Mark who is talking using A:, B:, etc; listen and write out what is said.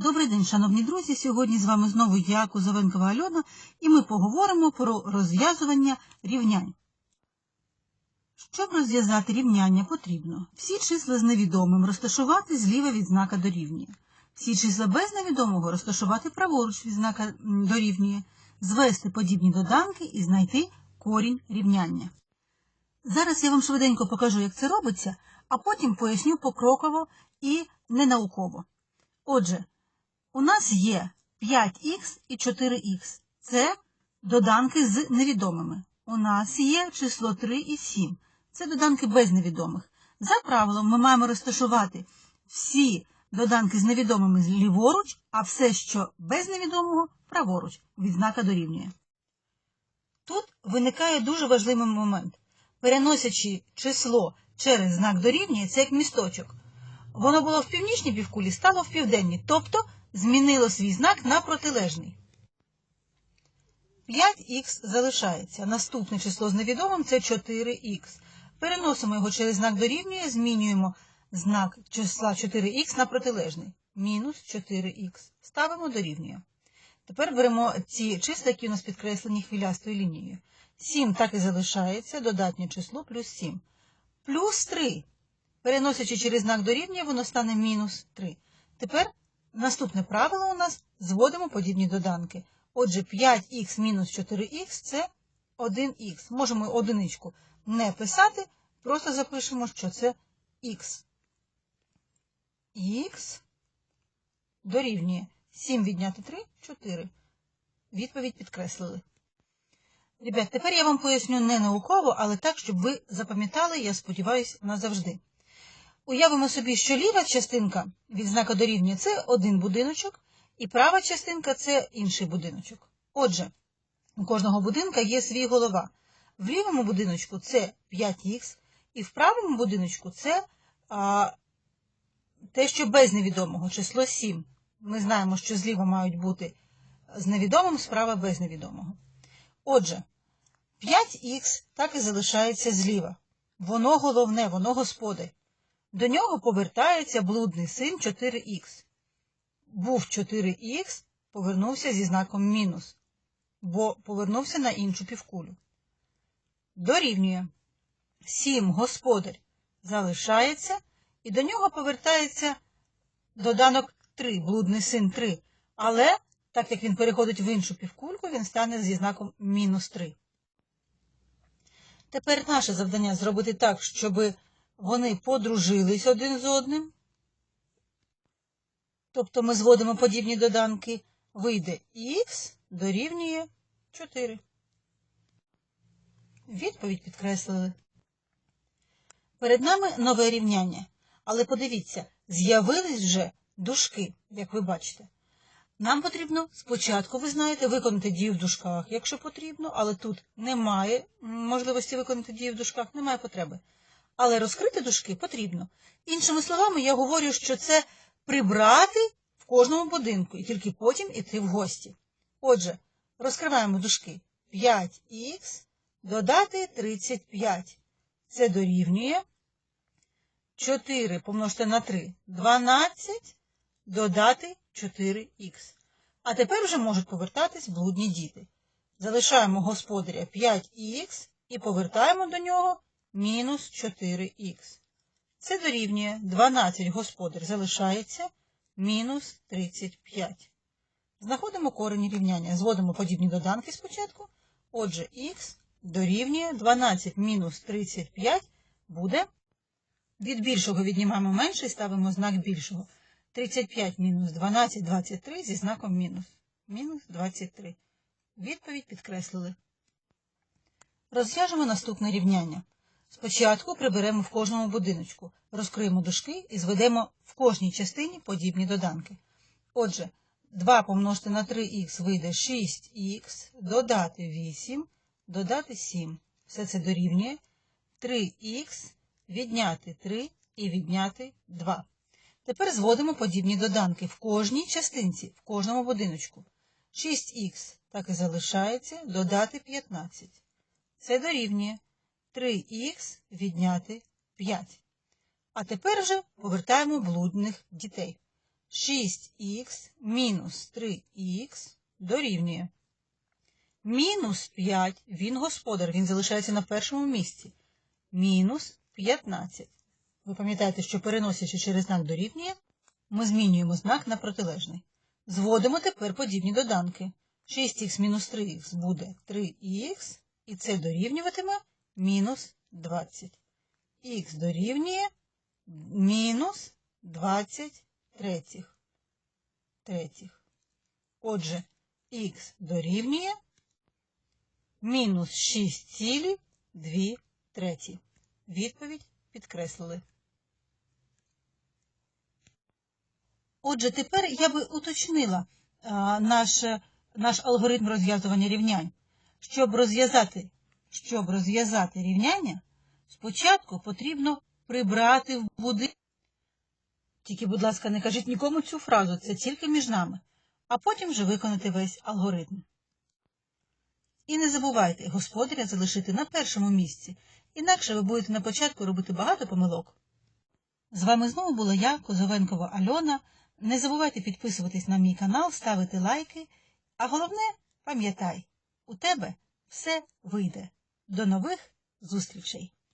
A: Добрий день, шановні друзі. Сьогодні з вами знову я, Кузовенкова Альона, і ми поговоримо про розв'язування рівнянь. Щоб розв'язати рівняння, потрібно всі числа з невідомим розташувати зліва від знака дорівнює. Всі числа без невідомого розташувати праворуч від знака дорівнює, звести подібні доданки і знайти корінь рівняння. Зараз я вам швиденько покажу, як це робиться, а потім поясню покроково і ненауково. Отже, у нас є 5х і 4х. Це доданки з невідомими. У нас є число 3 і 7. Це доданки без невідомих. За правилом, ми маємо розташувати всі доданки з невідомими ліворуч, а все, що без невідомого, праворуч, від знака дорівнює. Тут виникає дуже важливий момент. Переносячи число через знак дорівнює, це як місточок. Воно було в північній півкулі, стало в південній, тобто змінило свій знак на протилежний. 5х залишається. Наступне число з невідомим це 4х. Переносимо його через знак дорівнює, змінюємо знак числа 4х на протилежний. Мінус 4х. Ставимо дорівнює. Тепер беремо ці числа, які у нас підкреслені хвилястою лінією. 7 так і залишається, додатнє число плюс 7. Плюс 3. Переносячи через знак дорівнює, воно стане мінус 3. Тепер наступне правило у нас зводимо подібні доданки. Отже, 5х мінус 4х це 1х. Можемо одиничку не писати, просто запишемо, що це х. х дорівнює 7 відняти 3 4. Відповідь підкреслили. Ребят, тепер я вам поясню не науково, але так, щоб ви запам'ятали, я сподіваюся, назавжди. Уявимо собі, що ліва частинка від знака дорівнює це один будиночок, і права частинка це інший будиночок. Отже, у кожного будинка є свій голова. В лівому будиночку це 5х, і в правому будиночку це а, те, що без невідомого, число 7. Ми знаємо, що зліва мають бути з невідомим, справа без невідомого. Отже, 5х так і залишається зліва. Воно головне, воно господар. До нього повертається блудний син 4х. Був 4х, повернувся зі знаком мінус, бо повернувся на іншу півкулю. Дорівнює 7 господар залишається, і до нього повертається доданок 3, блудний син 3. Але, так як він переходить в іншу півкульку, він стане зі знаком мінус 3. Тепер наше завдання зробити так, щоб вони подружились один з одним. Тобто ми зводимо подібні доданки, вийде х дорівнює 4. Відповідь підкреслили. Перед нами нове рівняння. Але подивіться, з'явились вже дужки, як ви бачите. Нам потрібно спочатку, ви знаєте, виконати дію в дужках, якщо потрібно, але тут немає можливості виконати дію в дужках, немає потреби. Але розкрити дужки потрібно. Іншими словами, я говорю, що це прибрати в кожному будинку і тільки потім іти в гості. Отже, розкриваємо дужки. 5х додати 35. Це дорівнює 4 помножити на 3 12 додати 4х. А тепер вже можуть повертатись блудні діти. Залишаємо господаря 5х і повертаємо до нього мінус 4х. Це дорівнює 12 господар залишається мінус 35. Знаходимо корені рівняння. Зводимо подібні доданки спочатку. Отже, х дорівнює 12 мінус 35 буде. Від більшого віднімаємо менше і ставимо знак більшого. 35 мінус 12 23 зі знаком мінус. Мінус 23. Відповідь підкреслили. Розв'яжемо наступне рівняння. Спочатку приберемо в кожному будиночку, розкриємо дужки і зведемо в кожній частині подібні доданки. Отже, 2 помножити на 3х вийде 6х, додати 8, додати 7. Все це дорівнює 3х, відняти 3 і відняти 2. Тепер зводимо подібні доданки в кожній частинці, в кожному будиночку. 6х так і залишається, додати 15. Це дорівнює 3х відняти 5. А тепер вже повертаємо блудних дітей. 6х мінус 3х дорівнює. Мінус 5, він господар, він залишається на першому місці. Мінус 15. Ви пам'ятаєте, що переносячи через знак дорівнює, ми змінюємо знак на протилежний. Зводимо тепер подібні доданки. 6х мінус 3х буде 3х, і це дорівнюватиме мінус 20. Х дорівнює мінус 20 третіх. третіх. Отже, х дорівнює мінус 6,2 треті. Відповідь підкреслили. Отже, тепер я би уточнила наш, наш алгоритм розв'язування рівнянь. Щоб розв'язати, щоб розв'язати рівняння, спочатку потрібно прибрати в будинок. Тільки, будь ласка, не кажіть нікому цю фразу, це тільки між нами, а потім вже виконати весь алгоритм. І не забувайте господаря залишити на першому місці, інакше ви будете на початку робити багато помилок. З вами знову була я, Козовенкова Альона. Не забувайте підписуватись на мій канал, ставити лайки. А головне, пам'ятай, у тебе все вийде. До нових зустрічей!